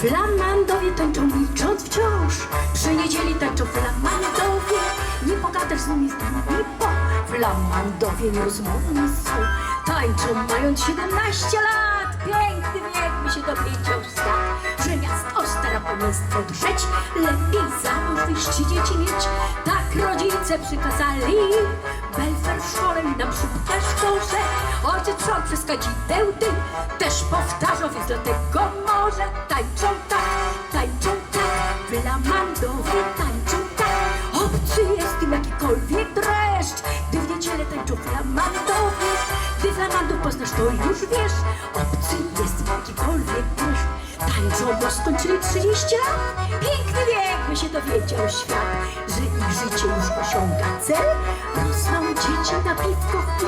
Flamandowie tańczą milcząc wciąż. Przy niedzieli tańczą flamandowie. Nie pogadasz z nimi z nimi po Flamandowie nierozmowni są. Tańczą mając 17 lat. Piękny wiek by się dowiedział świat Że miasto stara państwo drzeć Lepiej za mąż wyjście dzieci mieć. Tak rodzice przykazali. Belfer w szkole i na przykład Ojciec szor przez kadzideł dym Też powtarzał, więc dlatego może Tańczą tak, tańczą tak. Flamandowie tańczą tak. Obcy jest im jakikolwiek dreszcz. Gdy w niedzielę tańczą flamandowie Gdy flamandów poznasz, to już wiesz. Obcy jest im jakikolwiek dreszcz. Tańczą, bo skończyli 30 lat. Piękny wiek, by się dowiedział świat Że ich życie już osiąga cel. Rosną dzieci na piwko w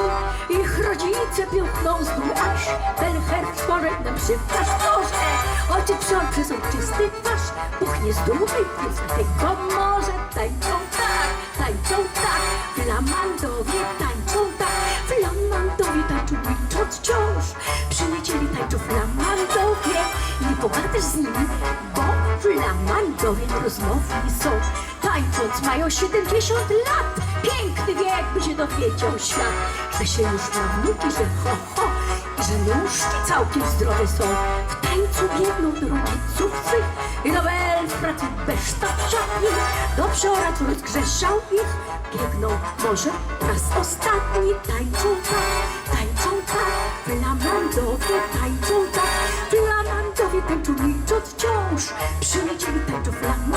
rodzice piąchną z dół Aż Belcher w szkole nam szybka że Ojciec przor przez czysty twarz. Puchnie z dumy, więc dlatego może Tańczą tak, tańczą tak. Flamandowie tańczą tak. Flamandowie tańczą milcząc wciąż. Przy niedzieli tańczą flamandowie Nie pogadasz z nimi, bo flamandowie rozmowni są. Tańcząc mają 70 lat Piękny wiek, by się dowiedział świat Że się już ma wnuki, że ho ho I że nóżki całkiem zdrowe są. W tańcu biegną do rodziców swych I do bel w pracy beszta w szatni Do przeoracz rozgrzeszał ich Biegną może raz ostatni Tańczą tak, tańczą tak Flamandowie tańczą tak Flamandowie tańczą milcząc wciąż Przy niedzieli tańczą flamandowie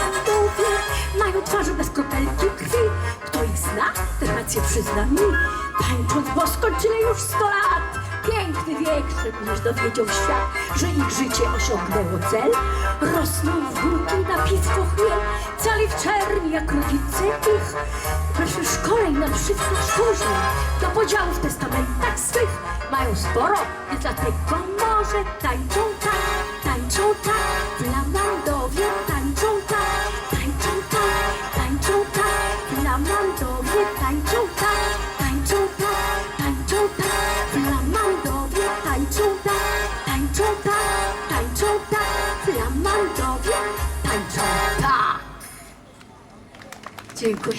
rację przyzna mi Tańcząc, bo skończyli już sto lat. Piękny wiek, żebyś dowiedział świat Że ich życie osiągnęło cel. Rosną w górki na piwko chmiel Cali w czerni jak rodzice ich. W szkole i na przykład szkółże Do podziału w testamentach swych. Mają sporo, więc dlatego może Tańczą tak, tańczą tak. Flamandowie tańczą tak Tańczą tak, tańczą tak. Flamandowie tańczą tak Flamandowie tańczą tak Dziękuję.